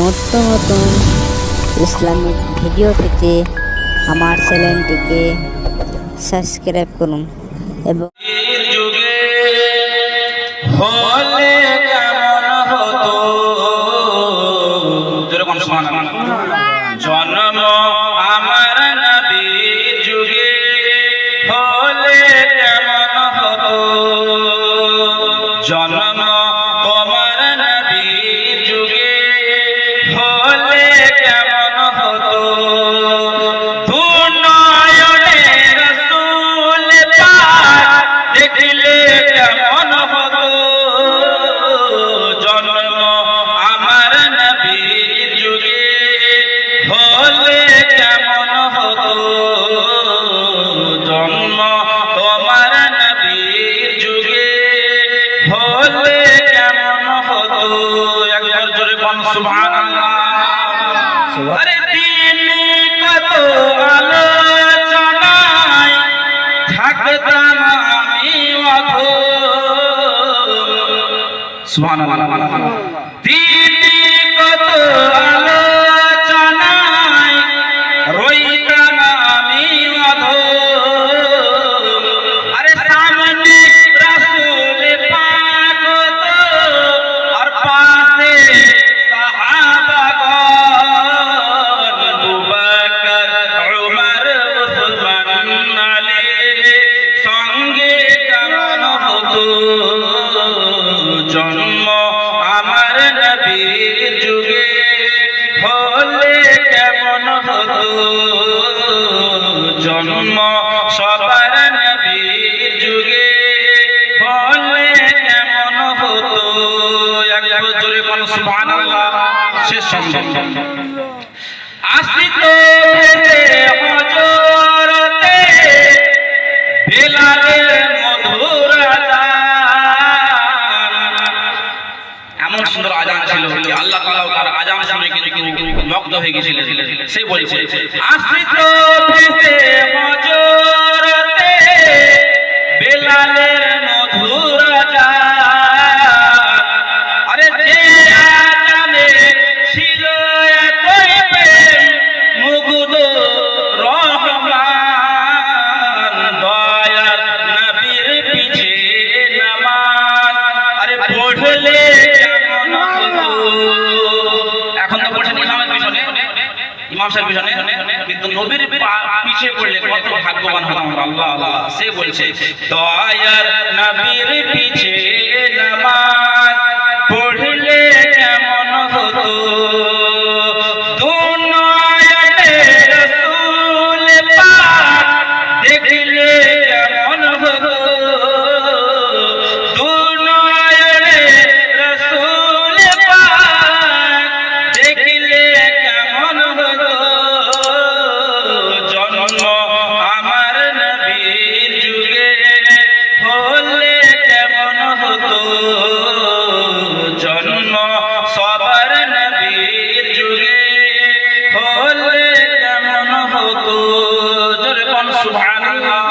নতুন নতুন Islamic video পেতে আমার চ্যানেলটিকে সাবস্ক্রাইব করুন এবং জন্ম আমার নবীর যুগে হলে কেমন হতো? জন্ম হলে কেমন হতো? জন্ম তোমার নবীর যুগে। হলে কেমন হতো? একবার জোরে কোন সুবহানাল্লাহ। আরে দিনে কত আলোচনায় থাকতাম আমি অধম। সুবহানাল্লাহ। দিনে জন্ম আমার নবীর যুগে। হলে কেমন হতো? জন্ম সবার নবীর যুগে। হলে কেমন হতো? একবার জোরে কোন সুবহানাল্লাহ, শেষ সম্ভব আসিত হজরতে বেলালের কিন্তু মগ্ন হয়ে গেছিল। সে বলছে আসিত ভাগ্যবান হতাম আল্লাহ। সে বলছে দয়ার নবীর পিছে নামাজ কত জন্ম সবার নবীর যুগে। হলে কেমন হতো? জোরে কোন সুবহানাল্লাহ।